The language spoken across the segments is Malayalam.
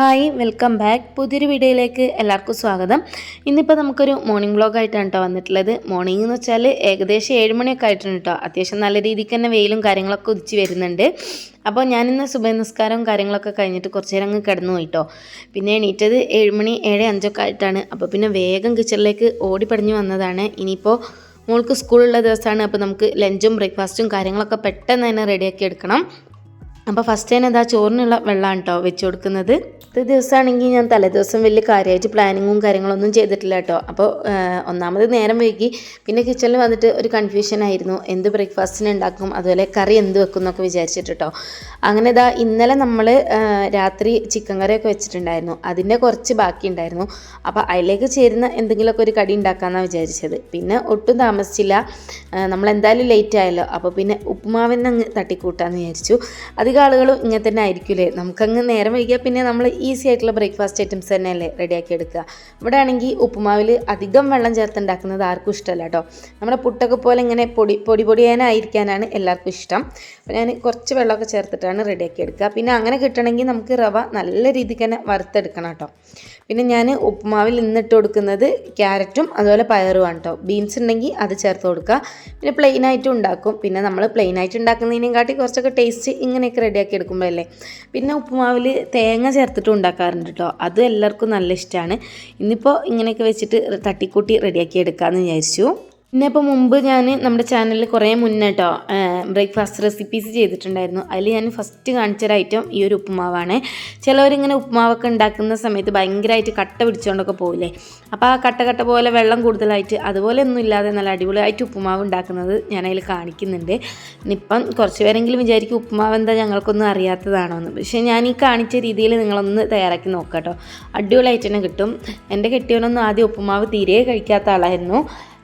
Hi welcome back. പുതിയൊരു വീഡിയോയിലേക്ക് എല്ലാവർക്കും സ്വാഗതം. ഇന്നിപ്പോൾ നമുക്കൊരു മോർണിംഗ് വ്ലോഗ് ആയിട്ടാണ് കേട്ടോ വന്നിട്ടുള്ളത്. മോർണിംഗ് എന്ന് വെച്ചാൽ ഏകദേശം ഏഴ് മണിയൊക്കെ ആയിട്ടുണ്ട് കേട്ടോ. അത്യാവശ്യം നല്ല രീതിക്ക് തന്നെ വെയിലും കാര്യങ്ങളൊക്കെ ഉദിച്ച് വരുന്നുണ്ട്. അപ്പോൾ ഞാനിന്ന് സുബൈ നിസ്കാരവും കാര്യങ്ങളൊക്കെ കഴിഞ്ഞിട്ട് കുറച്ച് നേരം അങ്ങ് കിടന്നു പോയിട്ടോ പിന്നെ എണീറ്റത് ഏഴ് മണി ഏഴ് അഞ്ചൊക്കെ ആയിട്ടാണ്. അപ്പോൾ പിന്നെ വേഗം കിച്ചണിലേക്ക് ഓടിപ്പടിഞ്ഞ് വന്നതാണ്. ഇനിയിപ്പോൾ മോൾക്ക് സ്കൂളുള്ള ദിവസമാണ്. അപ്പോൾ നമുക്ക് ലഞ്ചും ബ്രേക്ക്ഫാസ്റ്റും കാര്യങ്ങളൊക്കെ പെട്ടെന്ന് തന്നെ റെഡിയാക്കി എടുക്കണം. അപ്പോൾ ഫസ്റ്റ് തന്നെ ഇതാ ചോറിനുള്ള വെള്ളമാണ് കേട്ടോ വെച്ച് കൊടുക്കുന്നത് ഇത് ദിവസമാണെങ്കിൽ ഞാൻ തലേദിവസം വലിയ കാര്യമായിട്ട് പ്ലാനിങ്ങും കാര്യങ്ങളൊന്നും ചെയ്തിട്ടില്ല കേട്ടോ അപ്പോൾ ഒന്നാമത് നേരം വൈകി പിന്നെ കിച്ചണിൽ വന്നിട്ട് ഒരു കൺഫ്യൂഷൻ ആയിരുന്നു. എന്ത് ബ്രേക്ക്ഫാസ്റ്റിന് ഉണ്ടാക്കും അതുപോലെ കറി എന്ത് വെക്കും എന്നൊക്കെ വിചാരിച്ചിട്ട് കേട്ടോ അങ്ങനെ ഇതാ ഇന്നലെ നമ്മൾ രാത്രി ചിക്കൻ കറിയൊക്കെ വെച്ചിട്ടുണ്ടായിരുന്നു. അതിന്റെ കുറച്ച് ബാക്കി ഉണ്ടായിരുന്നു അപ്പോൾ അതിലേക്ക് ചേരുന്ന എന്തെങ്കിലുമൊക്കെ ഒരു കടി ഉണ്ടാക്കാമെന്നാണ് വിചാരിച്ചത്. പിന്നെ ഒട്ടും താമസിച്ചില്ല. നമ്മൾ എന്തായാലും ലേറ്റ് ആയല്ലോ. അപ്പോൾ പിന്നെ ഉപ്പുമാവിന് അങ്ങ് തട്ടിക്കൂട്ടാന്ന് വിചാരിച്ചു. അധികം ആളുകളും ഇങ്ങനെ തന്നെ ആയിരിക്കില്ലേ നമുക്കങ്ങ് നേരം വൈകിയാൽ പിന്നെ നമ്മൾ ഈസി ആയിട്ടുള്ള ബ്രേക്ക്ഫാസ്റ്റ് ഐറ്റംസ് തന്നെയല്ലേ റെഡിയാക്കി എടുക്കുക. ഇവിടെ ആണെങ്കിൽ ഉപ്പുമാവിൽ അധികം വെള്ളം ചേർത്തുണ്ടാക്കുന്നത് ആർക്കും ഇഷ്ടമല്ല കേട്ടോ. നമ്മുടെ പുട്ടൊക്കെ പോലെ ഇങ്ങനെ പൊടി പൊടി പൊടിയാനായിരിക്കാനാണ് എല്ലാവർക്കും ഇഷ്ടം. അപ്പോൾ ഞാൻ കുറച്ച് വെള്ളമൊക്കെ ചേർത്തിട്ടാണ് റെഡിയാക്കി എടുക്കുക. പിന്നെ അങ്ങനെ കിട്ടണമെങ്കിൽ നമുക്ക് റവ നല്ല രീതിക്ക് തന്നെ വറുത്തെടുക്കണം കേട്ടോ. പിന്നെ ഞാൻ ഉപ്പുമാവിൽ ഇന്നിട്ട് കൊടുക്കുന്നത് ക്യാരറ്റും അതുപോലെ പയറുമാണ് കേട്ടോ. ബീൻസ് ഉണ്ടെങ്കിൽ അത് ചേർത്ത് കൊടുക്കുക. പിന്നെ പ്ലെയിൻ ആയിട്ടും ഉണ്ടാക്കും. പിന്നെ നമ്മൾ പ്ലെയിൻ ആയിട്ട് ഉണ്ടാക്കുന്നതിനേയും കാട്ടി കുറച്ചൊക്കെ ടേസ്റ്റ് ഇങ്ങനെയൊക്കെ റെഡിയാക്കി എടുക്കുമ്പോഴല്ലേ. പിന്നെ ഉപ്പുമാവിൽ തേങ്ങ ചേർത്തിട്ട് ഉണ്ടാക്കാറുണ്ട് കേട്ടോ അത് എല്ലാവർക്കും നല്ല ഇഷ്ടമാണ് ഇന്നിപ്പോൾ ഇങ്ങനെയൊക്കെ വെച്ചിട്ട് തട്ടിക്കൂട്ടി റെഡിയാക്കി എടുക്കാമെന്ന് വിചാരിച്ചു. പിന്നെ ഇപ്പോൾ മുമ്പ് ഞാൻ നമ്മുടെ ചാനലിൽ കുറേ മുന്നേ കേട്ടോ ബ്രേക്ക്ഫാസ്റ്റ് റെസിപ്പീസ് ചെയ്തിട്ടുണ്ടായിരുന്നു. അതിൽ ഞാൻ ഫസ്റ്റ് കാണിച്ചൊരു ഐറ്റം ഈ ഒരു ഉപ്പുമാവാണ്. ചിലവരിങ്ങനെ ഉപ്പുമാവൊക്കെ ഉണ്ടാക്കുന്ന സമയത്ത് ഭയങ്കരമായിട്ട് കട്ട പിടിച്ചുകൊണ്ടൊക്കെ പോകില്ലേ അപ്പോൾ ആ കട്ട കട്ട പോലെ വെള്ളം കൂടുതലായിട്ട് അതുപോലെ ഒന്നും ഇല്ലാതെ നല്ല അടിപൊളിയായിട്ട് ഉപ്പുമാവ് ഉണ്ടാക്കുന്നത് ഞാൻ കാണിക്കുന്നുണ്ട്. ഇനിയിപ്പം കുറച്ച് പേരെങ്കിലും വിചാരിക്കും ഉപ്പുമാവ് എന്താ ഞങ്ങൾക്കൊന്നും അറിയാത്തതാണോ എന്ന് പക്ഷേ ഞാൻ ഈ കാണിച്ച രീതിയിൽ നിങ്ങളൊന്ന് തയ്യാറാക്കി നോക്കാം കേട്ടോ അടിപൊളിയായിട്ട് തന്നെ കിട്ടും. എന്റെ കെട്ടിയവനൊന്നും ആദ്യം ഉപ്പുമാവ് തീരെ കഴിക്കാത്ത ആളായിരുന്നു.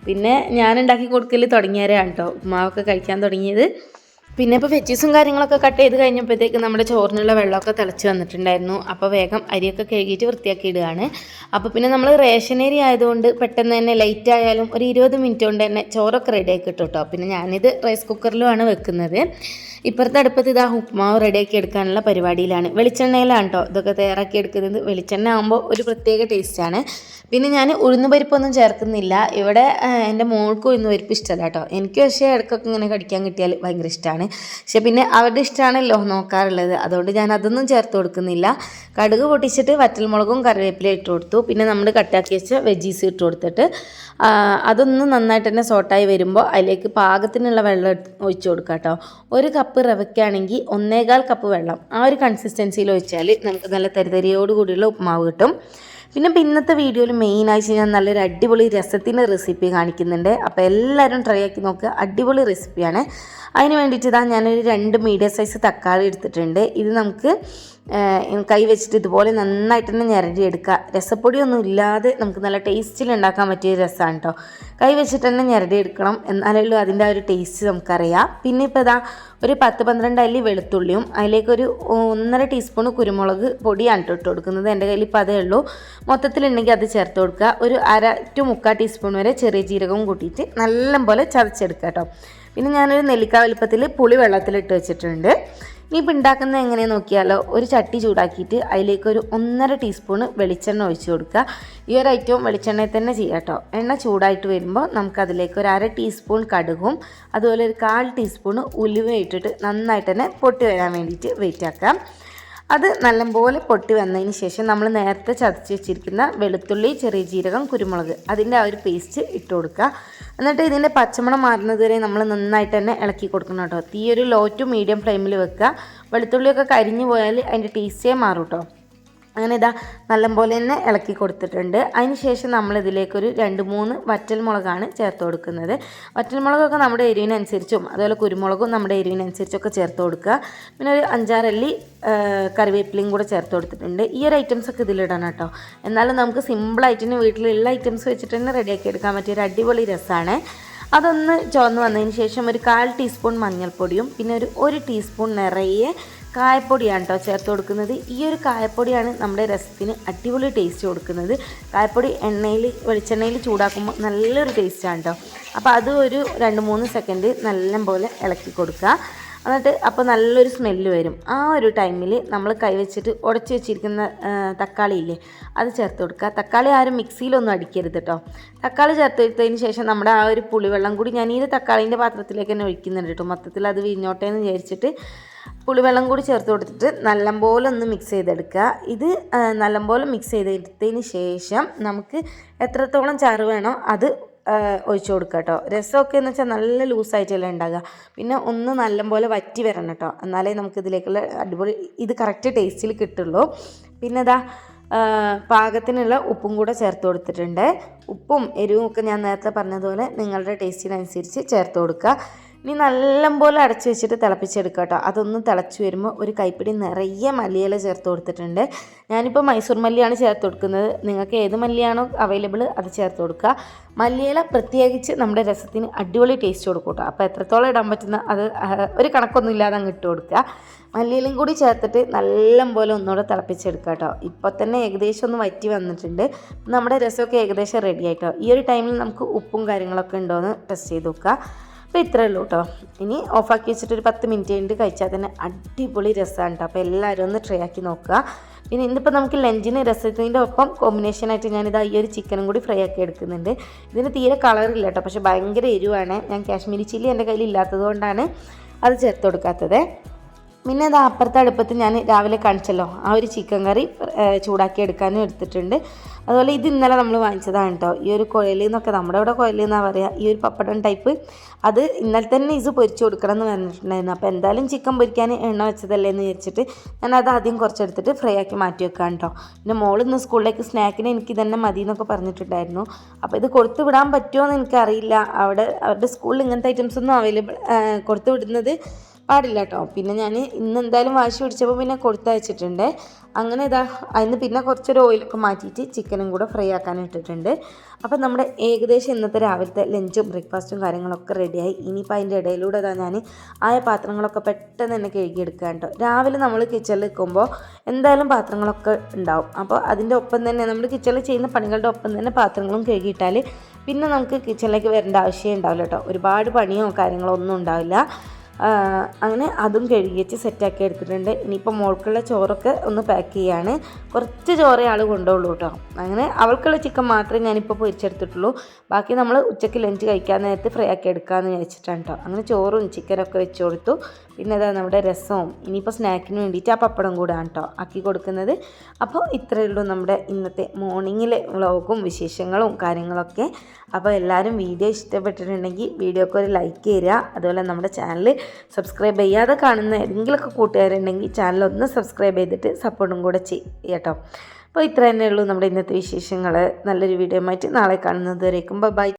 പിന്നെ ഞാൻ ഉണ്ടാക്കി കൊടുക്കൽ തുടങ്ങിയവരാണ് കേട്ടോ ഉപ്മാവൊക്കെ കഴിക്കാൻ തുടങ്ങിയത്. പിന്നെ ഇപ്പോൾ വെജീസും കാര്യങ്ങളൊക്കെ കട്ട് ചെയ്ത് കഴിഞ്ഞപ്പോഴത്തേക്ക് നമ്മുടെ ചോറിനുള്ള വെള്ളമൊക്കെ തിളച്ച് വന്നിട്ടുണ്ടായിരുന്നു. അപ്പോൾ വേഗം അരിയൊക്കെ കഴുകിയിട്ട് വൃത്തിയാക്കി ഇടുകയാണ്. അപ്പോൾ പിന്നെ നമ്മൾ റേഷൻ ഏരി ആയതുകൊണ്ട് പെട്ടെന്ന് തന്നെ ലൈറ്റ് ആയാലും ഒരു ഇരുപത് മിനിറ്റ് കൊണ്ട് തന്നെ ചോറൊക്കെ റെഡിയാക്കി ഇട്ടു കേട്ടോ പിന്നെ ഞാനിത് റൈസ് കുക്കറിലുമാണ് വെക്കുന്നത്. ഇപ്പുറത്തെ അടുപ്പത്ത് ഇതാ ഉപ്മാവ് റെഡിയാക്കി എടുക്കാനുള്ള പരിപാടിയിലാണ്. വെളിച്ചെണ്ണയിലാണ് കേട്ടോ ഇതൊക്കെ തയ്യാറാക്കി എടുക്കുന്നത്. വെളിച്ചെണ്ണ ആകുമ്പോൾ ഒരു പ്രത്യേക ടേസ്റ്റാണ് പിന്നെ ഞാൻ ഉഴുന്ന് പരിപ്പൊന്നും ചേർക്കുന്നില്ല. ഇവിടെ എന്റെ മോൾക്കും ഉഴുന്ന് പരിപ്പ് ഇഷ്ടമല്ല കേട്ടോ എനിക്ക് പക്ഷേ ഇടയ്ക്കൊക്കെ ഇങ്ങനെ കടിക്കാൻ കിട്ടിയാൽ ഭയങ്കര ഇഷ്ടമാണ് പക്ഷെ പിന്നെ അവരുടെ ഇഷ്ടമാണല്ലോ നോക്കാറുള്ളത്. അതുകൊണ്ട് ഞാൻ അതൊന്നും ചേർത്ത് കൊടുക്കുന്നില്ല. കടുക് പൊട്ടിച്ചിട്ട് വറ്റൽമുളകും കറിവേപ്പില ഇട്ട് കൊടുത്തു. പിന്നെ നമ്മൾ കട്ടാക്കി വെച്ച വെജീസ് ഇട്ട് കൊടുത്തിട്ട് അതൊന്ന് നന്നായിട്ട് തന്നെ സോട്ടായി വരുമ്പോൾ അതിലേക്ക് പാകത്തിനുള്ള വെള്ളം ഒഴിച്ചു കൊടുക്കുക കേട്ടോ ഒരു കപ്പ് റവയ്ക്കാണെങ്കിൽ ഒന്നേകാൽ കപ്പ് വെള്ളം. ആ ഒരു കൺസിസ്റ്റൻസിയിൽ ഒഴിച്ചാൽ നമുക്ക് നല്ല തരിതരിയോടുകൂടിയുള്ള ഉപ്പുമാവ് കിട്ടും. പിന്നെ ഇപ്പോൾ ഇന്നത്തെ വീഡിയോയിൽ മെയിനായിട്ട് ഞാൻ നല്ലൊരു അടിപൊളി രസത്തിന്റെ റെസിപ്പി കാണിക്കുന്നുണ്ട്. അപ്പോൾ എല്ലാവരും ട്രൈ ആക്കി നോക്കുക അടിപൊളി റെസിപ്പിയാണ് അതിന് വേണ്ടിയിട്ട് ഇതാ ഞാനൊരു രണ്ട് മീഡിയം സൈസ് തക്കാളി എടുത്തിട്ടുണ്ട്. ഇത് നമുക്ക് കൈ വെച്ചിട്ട് ഇതുപോലെ നന്നായിട്ട് തന്നെ ഞരടിയെടുക്കുക. രസപ്പൊടിയൊന്നും ഇല്ലാതെ നമുക്ക് നല്ല ടേസ്റ്റിൽ ഉണ്ടാക്കാൻ പറ്റിയ രസമാണ് കേട്ടോ കൈ വെച്ചിട്ട് തന്നെ ഞരടിയെടുക്കണം എന്നാലല്ലോ അതിന്റെ ആ ഒരു ടേസ്റ്റ് നമുക്കറിയാം. പിന്നെ ഇപ്പോൾ ഇതാ ഒരു പത്ത് പന്ത്രണ്ട് അല്ലി വെളുത്തുള്ളിയും അതിലേക്കൊരു ഒന്നര ടീസ്പൂൺ കുരുമുളക് പൊടിയാണ് ഇട്ട് കൊടുക്കുന്നത്. എന്റെ കയ്യിൽ ഇപ്പോൾ അതേ ഉള്ളൂ. മൊത്തത്തിലുണ്ടെങ്കിൽ അത് ചേർത്ത് കൊടുക്കുക. ഒരു അര ടു മുക്കാൽ ടീസ്പൂൺ വരെ ചെറിയ ജീരകവും കൂട്ടിയിട്ട് നല്ലപോലെ ചതച്ചെടുക്കുക കേട്ടോ പിന്നെ ഞാനൊരു നെല്ലിക്ക വലുപ്പത്തിൽ പുളി വെള്ളത്തിലിട്ട് വെച്ചിട്ടുണ്ട്. ഇനിയിപ്പോൾ ഉണ്ടാക്കുന്നത് എങ്ങനെയാണെന്ന് നോക്കിയാലോ ഒരു ചട്ടി ചൂടാക്കിയിട്ട് അതിലേക്ക് ഒരു ഒന്നര ടീസ്പൂൺ വെളിച്ചെണ്ണ ഒഴിച്ച് കൊടുക്കുക. ഈ ഒരു ഐറ്റവും വെളിച്ചെണ്ണയിൽ തന്നെ ചെയ്യാം കേട്ടോ എണ്ണ ചൂടായിട്ട് വരുമ്പോൾ നമുക്കതിലേക്ക് ഒരു അര ടീസ്പൂൺ കടുകും അതുപോലെ ഒരു കാൽ ടീസ്പൂൺ ഉലുവ ഇട്ടിട്ട് നന്നായിട്ട് തന്നെ പൊട്ടി വരാൻ വേണ്ടിയിട്ട് വെയിറ്റ് ആക്കാം. അത് നല്ലപോലെ പൊട്ടി വന്നതിന് ശേഷം നമ്മൾ നേരത്തെ ചതച്ച് വെച്ചിരിക്കുന്ന വെളുത്തുള്ളി ചെറിയ ജീരകം കുരുമുളക് അതിന്റെ ആ ഒരു പേസ്റ്റ് ഇട്ട് കൊടുക്കുക. എന്നിട്ട് ഇതിന്റെ പച്ചമണം മാറുന്നത് വരെ നമ്മൾ നന്നായിട്ട് തന്നെ ഇളക്കി കൊടുക്കണം കേട്ടോ. തീയൊരു ലോ ടു മീഡിയം ഫ്ലെയിമിൽ വെക്കുക. വെളുത്തുള്ളിയൊക്കെ കരിഞ്ഞു പോയാൽ അതിന്റെ ടേസ്റ്റേ മാറും കേട്ടോ. അങ്ങനെ ഇതാ നല്ലപോലെ തന്നെ ഇളക്കി കൊടുത്തിട്ടുണ്ട്. അതിന് ശേഷം നമ്മൾ ഇതിലേക്കൊരു രണ്ട് മൂന്ന് വറ്റൽമുളകാണ് ചേർത്ത് കൊടുക്കുന്നത്. വറ്റൽമുളകൊക്കെ നമ്മുടെ എരിവിനനുസരിച്ചും അതുപോലെ കുരുമുളകും നമ്മുടെ എരിവിനനുസരിച്ചൊക്കെ ചേർത്ത് കൊടുക്കുക. പിന്നെ ഒരു അഞ്ചാറല്ലി കറിവേപ്പിലയും കൂടെ ചേർത്ത് കൊടുത്തിട്ടുണ്ട്. ഈ ഒരു ഐറ്റംസ് ഒക്കെ ഇതിലിടണം കേട്ടോ. എന്നാലും നമുക്ക് സിമ്പിളായിട്ട് തന്നെ വീട്ടിലുള്ള ഐറ്റംസ് വെച്ചിട്ട് തന്നെ റെഡിയാക്കി എടുക്കാൻ പറ്റിയ ഒരു അടിപൊളി രസമാണ് അതൊന്ന് ചുവന്ന് വന്നതിന് ശേഷം ഒരു കാൽ ടീസ്പൂൺ മഞ്ഞൾപ്പൊടിയും പിന്നെ ഒരു ഒരു ടീസ്പൂൺ നിറയെ കായപ്പൊടിയാണ് കേട്ടോ ചേർത്ത് കൊടുക്കുന്നത്. ഈ ഒരു കായപ്പൊടിയാണ് നമ്മുടെ രസത്തിന് അടിപൊളി ടേസ്റ്റ് കൊടുക്കുന്നത്. കായപ്പൊടി എണ്ണയിൽ വെളിച്ചെണ്ണയിൽ ചൂടാക്കുമ്പോൾ നല്ലൊരു ടേസ്റ്റാണ് കേട്ടോ അപ്പോൾ അത് ഒരു രണ്ട് മൂന്ന് സെക്കൻഡ് നല്ലപോലെ ഇളക്കി കൊടുക്കുക. എന്നിട്ട് അപ്പോൾ നല്ലൊരു സ്മെല്ല് വരും. ആ ഒരു ടൈമിൽ നമ്മൾ കൈവച്ചിട്ട് ഉടച്ച് വെച്ചിരിക്കുന്ന തക്കാളി ഇല്ലേ അത് ചേർത്ത് കൊടുക്കുക. തക്കാളി ആരും മിക്സിയിലൊന്നും അടിക്കരുത് കേട്ടോ തക്കാളി ചേർത്ത് എടുത്തതിന് ശേഷം നമ്മുടെ ആ ഒരു പുളിവെള്ളം കൂടി ഞാൻ ഈ തക്കാളീന്റെ പാത്രത്തിലേക്ക് തന്നെ ഒഴിക്കുന്നുണ്ട് കേട്ടോ മൊത്തത്തിൽ അത് വിരിഞ്ഞോട്ടെ എന്ന് വിചാരിച്ചിട്ട് പുളിവെള്ളം കൂടി ചേർത്ത് കൊടുത്തിട്ട് നല്ലപോലെ ഒന്ന് മിക്സ് ചെയ്തെടുക്കുക. ഇത് നല്ലപോലെ മിക്സ് ചെയ്തെടുത്തതിന് ശേഷം നമുക്ക് എത്രത്തോളം ചാറ് വേണോ അത് ഒഴിച്ചു കൊടുക്കുക കേട്ടോ. രസമൊക്കെ എന്ന് വെച്ചാൽ നല്ല ലൂസായിട്ടല്ലേ ഉണ്ടാകുക പിന്നെ ഒന്ന് നല്ലപോലെ വറ്റി വരണം കേട്ടോ. എന്നാലേ നമുക്ക് ഇതിലേക്കുള്ള അടിപൊളി ഇത് കറക്റ്റ് ടേസ്റ്റിൽ കിട്ടുള്ളൂ. പിന്നെ ഇതാ പാകത്തിനുള്ള ഉപ്പും കൂടെ ചേർത്ത് കൊടുത്തിട്ടുണ്ട്. ഉപ്പും എരിവും ഒക്കെ ഞാൻ നേരത്തെ പറഞ്ഞതുപോലെ നിങ്ങളുടെ ടേസ്റ്റിനനുസരിച്ച് ചേർത്ത് കൊടുക്കുക. ഇനി നല്ലപോലെ അടച്ച് വെച്ചിട്ട് തിളപ്പിച്ചെടുക്കുക കേട്ടോ. അതൊന്ന് തിളച്ച് വരുമ്പോൾ ഒരു കൈപ്പിടി നിറയെ മല്ലിയില ചേർത്ത് കൊടുത്തിട്ടുണ്ട്. ഞാനിപ്പോൾ മൈസൂർ മല്ലിയാണ് ചേർത്ത് കൊടുക്കുന്നത്. നിങ്ങൾക്ക് ഏത് മല്ലിയാണോ അവൈലബിൾ അത് ചേർത്ത് കൊടുക്കുക. മല്ലിയില പ്രത്യേകിച്ച് നമ്മുടെ രസത്തിന് അടിപൊളി ടേസ്റ്റ് കൊടുക്കും കേട്ടോ. അപ്പോൾ എത്രത്തോളം ഇടാൻ പറ്റുന്ന അത് ഒരു കണക്കൊന്നും ഇല്ലാതെ അങ്ങ് ഇട്ട് കൊടുക്കുക. മല്ലിയിലും കൂടി ചേർത്തിട്ട് നല്ലപോലെ ഒന്നുകൂടെ തിളപ്പിച്ചെടുക്കുക കേട്ടോ. ഇപ്പോൾ തന്നെ ഏകദേശം ഒന്ന് വറ്റി വന്നിട്ടുണ്ട്. നമ്മുടെ രസമൊക്കെ ഏകദേശം റെഡി ആയിട്ടോ ഈ ഒരു ടൈമിൽ നമുക്ക് ഉപ്പും കാര്യങ്ങളൊക്കെ ഉണ്ടോ എന്ന് ടെസ്റ്റ് ചെയ്ത് നോക്കുക അപ്പോൾ ഇത്രയേ ഉള്ളൂ കേട്ടോ ഇനി ഓഫാക്കി വെച്ചിട്ട് ഒരു പത്ത് മിനിറ്റ് കഴിഞ്ഞിട്ട് കഴിച്ചാൽ തന്നെ അടിപൊളി രസമാണ് കേട്ടോ അപ്പോൾ എല്ലാവരും ഒന്ന് ട്രൈ ആക്കി നോക്കുക. പിന്നെ ഇന്നിപ്പോൾ നമുക്ക് ലഞ്ചിന് രസത്തിന്റെ ഒപ്പം കോമ്പിനേഷനായിട്ട് ഞാനിത് ഈ ഒരു ചിക്കനും കൂടി ഫ്രൈ ആക്കി എടുക്കുന്നുണ്ട്. ഇതിന് തീരെ കളറില്ല കേട്ടോ പക്ഷേ ഭയങ്കര എരിവാണ്. ഞാൻ കാശ്മീരി ചില്ലി എന്റെ കയ്യിൽ ഇല്ലാത്തത് കൊണ്ടാണ് അത് ചേർത്ത് കൊടുക്കാത്തത്. പിന്നെ അത് അപ്പുറത്തെ അടുപ്പത്ത് ഞാൻ രാവിലെ കാണിച്ചല്ലോ. ആ ഒരു ചിക്കൻ കറി ചൂടാക്കി എടുക്കാനും എടുത്തിട്ടുണ്ട്. അതുപോലെ ഇത് ഇന്നലെ നമ്മൾ വാങ്ങിച്ചതാണ് കേട്ടോ ഈ ഒരു കുഴൽ എന്നൊക്കെ നമ്മുടെ ഇവിടെ കുഴൽ എന്നാണ് പറയുക ഈ ഒരു പപ്പടം ടൈപ്പ് അത് ഇന്നലെ തന്നെ ഇത് പൊരിച്ചു കൊടുക്കണം എന്ന് പറഞ്ഞിട്ടുണ്ടായിരുന്നു. അപ്പോൾ എന്തായാലും ചിക്കൻ പൊരിക്കാൻ എണ്ണ വെച്ചതല്ലേ എന്ന് വിചാരിച്ചിട്ട് ഞാൻ അത് ആദ്യം കുറച്ചെടുത്തിട്ട് ഫ്രൈ ആക്കി മാറ്റി വെക്കാം കേട്ടോ പിന്നെ മോൾ ഇന്ന് സ്കൂളിലേക്ക് സ്നാക്കിന് എനിക്ക് തന്നെ മതി എന്നൊക്കെ പറഞ്ഞിട്ടുണ്ടായിരുന്നു. അപ്പോൾ ഇത് കൊടുത്തു വിടാൻ പറ്റുമോ എന്ന് എനിക്കറിയില്ല. അവിടെ അവരുടെ സ്കൂളിൽ ഇങ്ങനത്തെ ഐറ്റംസ് ഒന്നും അവൈലബിൾ കൊടുത്തു വിടുന്നത് പാടില്ല കേട്ടോ പിന്നെ ഞാൻ ഇന്ന് എന്തായാലും വാശി പിടിച്ചപ്പോൾ പിന്നെ കൊടുത്തയച്ചിട്ടുണ്ട്. അങ്ങനെ ഇതാ അതിന് പിന്നെ കുറച്ചൊരു ഓയിലൊക്കെ മാറ്റിയിട്ട് ചിക്കനും കൂടെ ഫ്രൈ ആക്കാൻ ഇട്ടിട്ടുണ്ട്. അപ്പോൾ നമ്മുടെ ഏകദേശം ഇന്നത്തെ രാവിലത്തെ ലഞ്ചും ബ്രേക്ക്ഫാസ്റ്റും കാര്യങ്ങളൊക്കെ റെഡിയായി ഇനിയിപ്പോൾ അതിന്റെ ഇടയിലൂടെ ഇതാ ഞാൻ ആയ പാത്രങ്ങളൊക്കെ പെട്ടെന്ന് തന്നെ കഴുകിയെടുക്കുക കേട്ടോ രാവിലെ നമ്മൾ കിച്ചണിൽ നിൽക്കുമ്പോൾ എന്തായാലും പാത്രങ്ങളൊക്കെ ഉണ്ടാവും. അപ്പോൾ അതിന്റെ ഒപ്പം തന്നെ നമ്മൾ കിച്ചണിൽ ചെയ്യുന്ന പണികളുടെ ഒപ്പം തന്നെ പാത്രങ്ങളും കഴുകിയിട്ടാൽ പിന്നെ നമുക്ക് കിച്ചണിലേക്ക് വരേണ്ട ആവശ്യമേ ഉണ്ടാവില്ല കേട്ടോ ഒരുപാട് പണിയോ കാര്യങ്ങളോ ഒന്നും ഉണ്ടാവില്ല. അങ്ങനെ അതും കഴുകിച്ച് സെറ്റാക്കി എടുത്തിട്ടുണ്ട്. ഇനിയിപ്പോൾ മോൾക്കുള്ള ചോറൊക്കെ ഒന്ന് പാക്ക് ചെയ്യാണ്. കുറച്ച് ചോറേ ആൾ കൊണ്ടുള്ളൂ കേട്ടോ. അങ്ങനെ അവൾക്കുള്ള ചിക്കൻ മാത്രമേ ഞാനിപ്പോൾ പൊരിച്ചെടുത്തിട്ടുള്ളൂ. ബാക്കി നമ്മൾ ഉച്ചയ്ക്ക് ലഞ്ച് കഴിക്കാൻ നേരത്ത് ഫ്രൈ ആക്കി എടുക്കാമെന്ന് വിചാരിച്ചിട്ടാണ് കേട്ടോ. അങ്ങനെ ചോറും ചിക്കനൊക്കെ വെച്ച് കൊടുത്തു. പിന്നെ അതാ നമ്മുടെ രസവും. ഇനിയിപ്പോൾ സ്നാക്കിന് വേണ്ടിയിട്ട് ആ പപ്പടം കൂടാണ് കേട്ടോ ആക്കി കൊടുക്കുന്നത്. അപ്പോൾ ഇത്രയേ ഉള്ളൂ നമ്മുടെ ഇന്നത്തെ മോർണിംഗിലെ വ്ളോഗും വിശേഷങ്ങളും കാര്യങ്ങളൊക്കെ. അപ്പോൾ എല്ലാവരും വീഡിയോ ഇഷ്ടപ്പെട്ടിട്ടുണ്ടെങ്കിൽ വീഡിയോക്ക് ഒരു ലൈക്ക് തരിക. അതുപോലെ നമ്മുടെ ചാനൽ സബ്സ്ക്രൈബ് ചെയ്യാതെ കാണുന്ന ഏതെങ്കിലുമൊക്കെ കൂട്ടുകാരുണ്ടെങ്കിൽ ചാനൽ ഒന്ന് സബ്സ്ക്രൈബ് ചെയ്തിട്ട് സപ്പോർട്ടും കൂടെ ചെയ്യും കേട്ടോ. അപ്പോൾ ഇത്ര തന്നെ ഉള്ളൂ നമ്മുടെ ഇന്നത്തെ വിശേഷങ്ങൾ. നല്ലൊരു വീഡിയോ ആയിട്ട് നാളെ കാണുന്നത് വരേക്കും ബൈ